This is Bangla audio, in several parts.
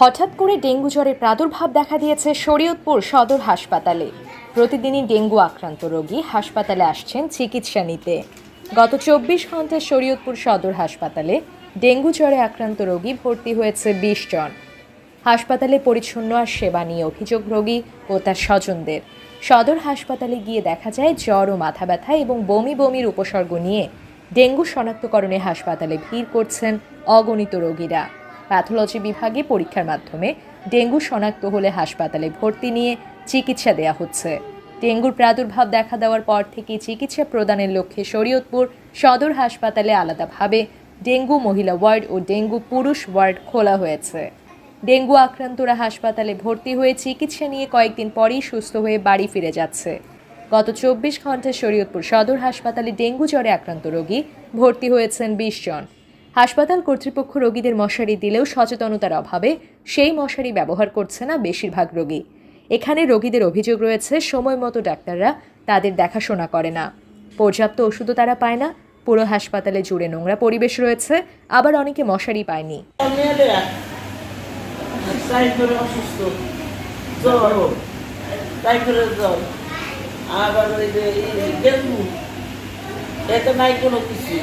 হঠাৎ করে ডেঙ্গু জ্বরের প্রাদুর্ভাব দেখা দিয়েছে শরীয়তপুর সদর হাসপাতালে। প্রতিদিনই ডেঙ্গু আক্রান্ত রোগী হাসপাতালে আসছেন চিকিৎসা নিতে। গত চব্বিশ ঘন্টায় শরীয়তপুর সদর হাসপাতালে ডেঙ্গু জ্বরে আক্রান্ত রোগী ভর্তি হয়েছে বিশ জন। হাসপাতালে পরিচ্ছন্ন আর সেবা নিয়ে অভিযোগ রোগী ও তার স্বজনদের। সদর হাসপাতালে গিয়ে দেখা যায়, জ্বর ও মাথা ব্যথা এবং বমি বমির উপসর্গ নিয়ে ডেঙ্গু শনাক্তকরণে হাসপাতালে ভিড় করছেন অগণিত রোগীরা। প্যাথোলজি বিভাগে পরীক্ষার মাধ্যমে ডেঙ্গু শনাক্ত হলে হাসপাতালে ভর্তি নিয়ে চিকিৎসা দেওয়া হচ্ছে। ডেঙ্গুর প্রাদুর্ভাব দেখা দেওয়ার পর থেকে চিকিৎসা প্রদানের লক্ষ্যে শরীয়তপুর সদর হাসপাতালে আলাদাভাবে ডেঙ্গু মহিলা ওয়ার্ড ও ডেঙ্গু পুরুষ ওয়ার্ড খোলা হয়েছে। ডেঙ্গু আক্রান্তরা হাসপাতালে ভর্তি হয়ে চিকিৎসা নিয়ে কয়েকদিন পরেই সুস্থ হয়ে বাড়ি ফিরে যাচ্ছে। গত চব্বিশ ঘন্টায় শরীয়তপুর সদর হাসপাতালে ডেঙ্গু জ্বরে আক্রান্ত রোগী ভর্তি হয়েছেন বিশ জন। হাসপাতাল কর্তৃপক্ষ রোগীদের মশারি দিলেও সচেতনতার অভাবে সেই মশারি ব্যবহার করছে না বেশিরভাগ রোগী। এখানে রোগীদের অভিযোগ রয়েছে, সময় মতো ডাক্তাররা তাদের দেখাশোনা করে না। পর্যাপ্ত ওষুধও তারা পায় না, পুরো হাসপাতালে জুড়ে নোংরা পরিবেশ রয়েছে, আবার অনেকে মশারি পায়নি। এতে নাই কোনো কিছু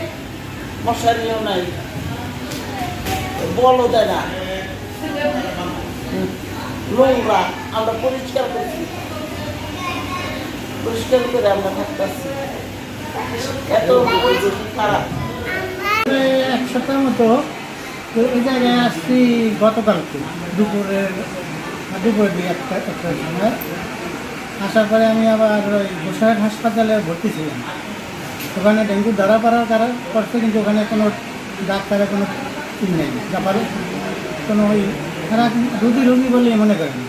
মশারিও নাই। বলও দেয় না। নোংরা আমরা পরিষ্কার করছি। পরিষ্কার করে আমরা থাকতেছি। এত খারাপ। এক সপ্তাহের মতো এই জায়গায় আসছি গতকালকে দুপুরের দুপুরের দিকে একটা, একটার সময়। আসার পরে আমি আবার ওই গোসাইট হাসপাতালে ভর্তি ছিলাম। ওখানে ডেঙ্গু ধরা পড়ার কারণ করছে, কিন্তু ওখানে কোনো ডাক্তারের কোনো ই নেই। ব্যাপারে কোনো ওই খারাপ রুগী রুগী বলে মনে করেন।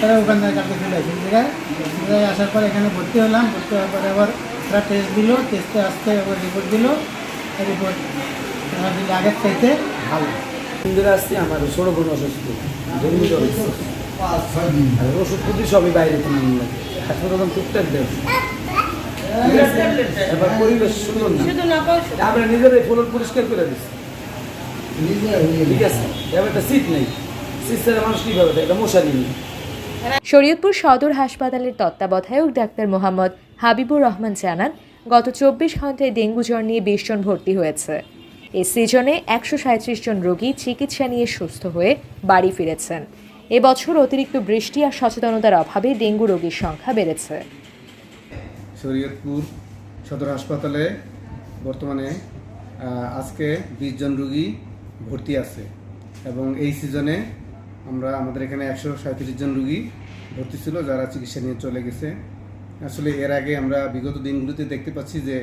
তারা ওখান থেকে কালকে চলে আসি। জায়গায় আসার পর এখানে ভর্তি হলাম। ভর্তি হওয়ার পরে আবার তারা টেস্ট দিল। টেস্টে আসতে আবার রিপোর্ট দিল। রিপোর্ট তারা আগের চাইতে ভালো। আসছি, আমার ছোট বোন অসুস্থ। ডেঙ্গু জ্বর ওষুধ প্রতি সবই বাইরে আনতে লাগে। হাসপাতাল টুকটাক দেয় এবার পরিবেশ সুন্দর না। আমরা নিজেরাই ফ্লোর পরিষ্কার করে দিচ্ছি ঠিক আছে? এবার একটা সিট নেই। সিট ছাড়া মানুষ কীভাবে থাকে? মশারি নেই। শরীয়তপুর সদর হাসপাতালের তত্ত্বাবধায়ক ডাক্তার মোহাম্মদ হাবিবুর রহমান জানান গত চব্বিশ ঘন্টায় ডেঙ্গু জ্বর নিয়ে বিশ জন ভর্তি হয়েছে। এই সিজনে একশো সাঁত্রিশ জন রোগী চিকিৎসা নিয়ে সুস্থ হয়ে বাড়ি ফিরেছেন। এবছর অতিরিক্ত বৃষ্টি আর সচেতনতার অভাবে ডেঙ্গু রোগীর সংখ্যা বেড়েছে। শরীয়তপুর সদর হাসপাতালে বর্তমানে আজকে বিশ জন রুগী ভর্তি আছে। এবং এই সিজনে আমরা আমাদের এখানে একশো সাঁত্রিশ জন রুগী ভর্তি ছিল যারা চিকিৎসা নিয়ে চলে গেছে। আসলে এর আগে আমরা বিগত দিনগুলিতে দেখতে পাচ্ছি যে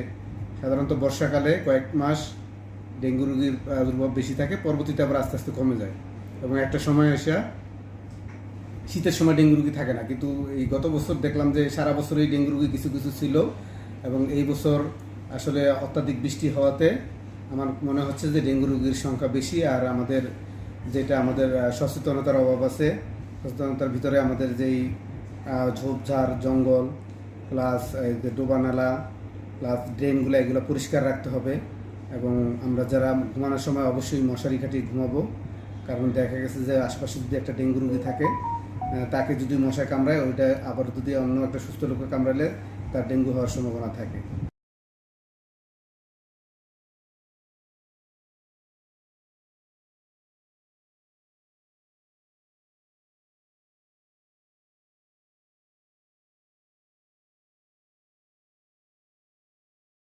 সাধারণত বর্ষাকালে কয়েক মাস ডেঙ্গু রুগীর প্রাদুর্ভাব বেশি থাকে, পরবর্তীতে আবার আস্তে আস্তে কমে যায়। এবং একটা সময় এসে শীতের সময় ডেঙ্গু রুগী থাকে না। কিন্তু এই গত বছর দেখলাম যে সারা বছরই ডেঙ্গু রুগী কিছু কিছু ছিল এবং এই বছর আসলে অত্যাধিক বৃষ্টি হওয়াতে আমার মনে হচ্ছে যে ডেঙ্গু রুগীর সংখ্যা বেশি আর আমাদের যেটা আমাদের সচেতনতার অভাব আছে, সচেতনতার ভিতরে আমাদের যেই ঝোপঝাড়, জঙ্গল, প্লাস যে ডোবানালা, প্লাস ড্রেনগুলো, এগুলো পরিষ্কার রাখতে হবে এবং আমরা যারা ঘুমানোর সময় অবশ্যই মশারি খাটিয়ে ঘুমাবো। কারণ দেখা গেছে যে আশপাশে যদি একটা ডেঙ্গু রুগী থাকে তাকে যদি মশা কামড়ায়, ওইটা আবার যদি অন্য একটা সুস্থ লোককে কামড়ালে তার ডেঙ্গু হওয়ার সম্ভাবনা থাকে।